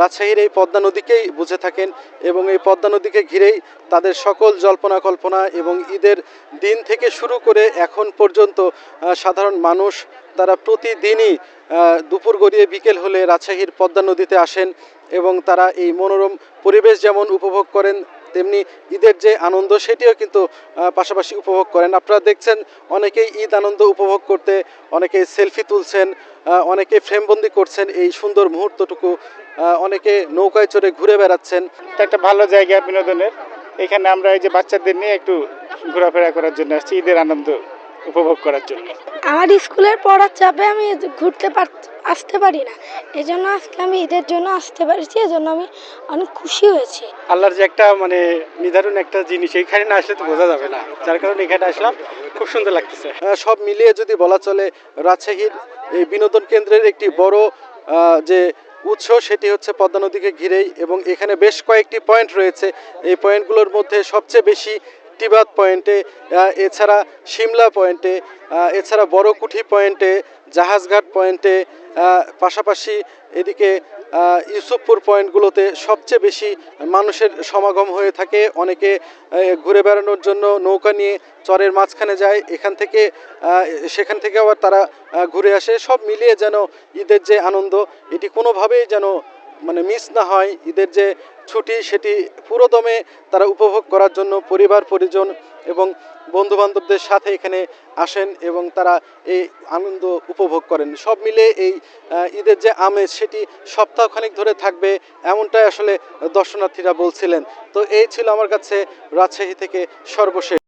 রাজশাহীর এই পদ্মা নদীকেই বুঝে থাকেন এবং এই পদ্মা নদীকে ঘিরেই তাদের সকল জল্পনা কল্পনা এবং ঈদের দিন থেকে শুরু করে এখন পর্যন্ত সাধারণ মানুষ তারা প্রতিদিনই দুপুর গড়িয়ে বিকেল হলে রাজশাহীর পদ্মা নদীতে আসেন এবং তারা এই মনোরম পরিবেশ যেমন উপভোগ করেন, তেমনি ঈদের যে আনন্দ সেটিও কিন্তু পাশাপাশি উপভোগ করেন। আপনারা দেখছেন অনেকেই ঈদ আনন্দ উপভোগ করতে অনেকে সেলফি তুলছেন অনেকে ফ্রেমবন্দি করছেন এই সুন্দর মুহূর্তটুকু অনেকে নৌকায় চড়ে ঘুরে বেড়াচ্ছেন। এটা একটা ভালো জায়গা বিনোদনের। এখানে আমরা এই যে বাচ্চাদের নিয়ে একটু ঘোরাফেরা করার জন্য আসছি ঈদের আনন্দ উপভোগ করার জন্য। আমার স্কুলের পড়ার চাপে আমি ঘুরতে পার আসতে পারি না। এজন্য আজকে আমি ঈদের জন্য আসতে পেরেছি এজন্য আমি অনেক খুশি হয়েছি। আল্লাহর যে একটা মানে নির্ধারণ একটা জিনিস এখানে না আসলে তো বোঝা যাবে না। যার কারণে এখানে আসলাম খুব সুন্দর লাগতেছে। সব মিলিয়ে যদি বলা চলে রাজশাহীর এই বিনোদন কেন্দ্রের একটি বড় যে উৎস সেটি হচ্ছে পদ্মা নদীকে ঘিরেই এবং এখানে বেশ কয়েকটি পয়েন্ট রয়েছে। এই পয়েন্টগুলোর মধ্যে সবচেয়ে বেশি টিবাদ পয়েন্টে এছাড়া সিমলা পয়েন্টে এছাড়া বড়কুঠি পয়েন্টে, জাহাজঘাট পয়েন্টে পাশাপাশি এদিকে ইউসুফপুর পয়েন্টগুলোতে সবচেয়ে বেশি মানুষের সমাগম হয়ে থাকে। অনেকে ঘুরে বেড়ানোর জন্য নৌকা নিয়ে চরের মাঝখানে যায়। এখান থেকে সেখান থেকে আবার তারা ঘুরে আসে। সব মিলিয়ে যেন ঈদের যে আনন্দ, এটি কোনোভাবেই যেন মানে মিস না হয়, ঈদের যে ছুটি সেটি পুরোদমে তারা উপভোগ করার জন্য পরিবার, পরিজন এবং বন্ধু বান্ধবদের সাথে এখানে আসেন এবং তারা এই আনন্দ উপভোগ করেন। সব মিলে এই ঈদের যে আমেজ সেটি সপ্তাহখানিক ধরে থাকবে এমনটাই আসলে দর্শনার্থীরা বলছিলেন। তো এই ছিল আমার কাছে রাজশাহী থেকে সর্বশেষ।